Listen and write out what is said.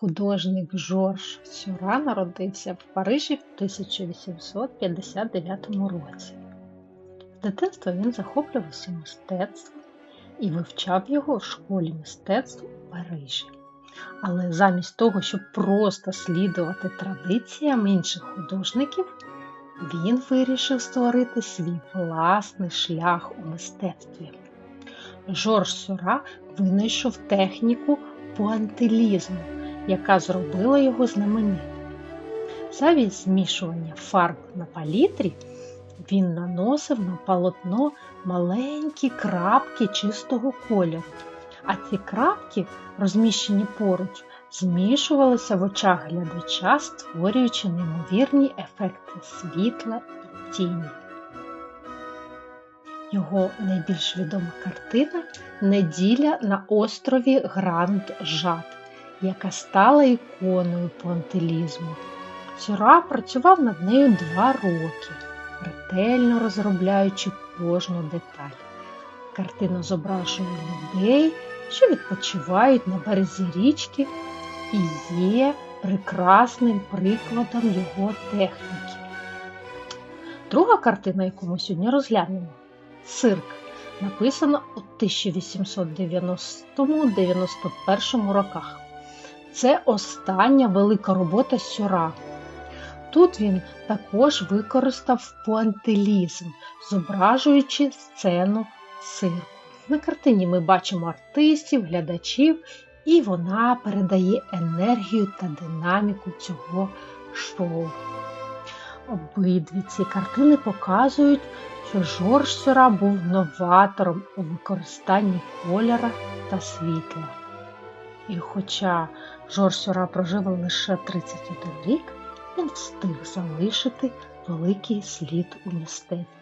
Художник Жорж Сюра народився в Парижі в 1859 році. З дитинства він захоплювався мистецтвом і вивчав його в школі мистецтв у Парижі. Але замість того, щоб просто слідувати традиціям інших художників, він вирішив створити свій власний шлях у мистецтві. Жорж Сюра винайшов техніку пуантилізму, яка зробила його знаменитим. Замість змішування фарб на палітрі він наносив на полотно маленькі крапки чистого кольору, а ці крапки, розміщені поруч, змішувалися в очах глядача, створюючи неймовірні ефекти світла і тіні. Його найбільш відома картина Неділя на острові Гранд Жад, яка стала іконою пуантилізму. Сюра працював над нею два роки, ретельно розробляючи кожну деталь. Картина зображує людей, що відпочивають на березі річки, і є прекрасним прикладом його техніки. Друга картина, яку ми сьогодні розглянемо, цирк, написана у 1890-91 роках. Це остання велика робота Сюра. Тут він також використав пуантилізм, зображуючи сцену цирку. На картині ми бачимо артистів, глядачів, і вона передає енергію та динаміку цього шоу. Обидві ці картини показують, що Жорж Сюра був новатором у використанні кольора та світла. І хоча Жорж Сюра прожив лише 31 рік, він встиг залишити великий слід у мистецтві.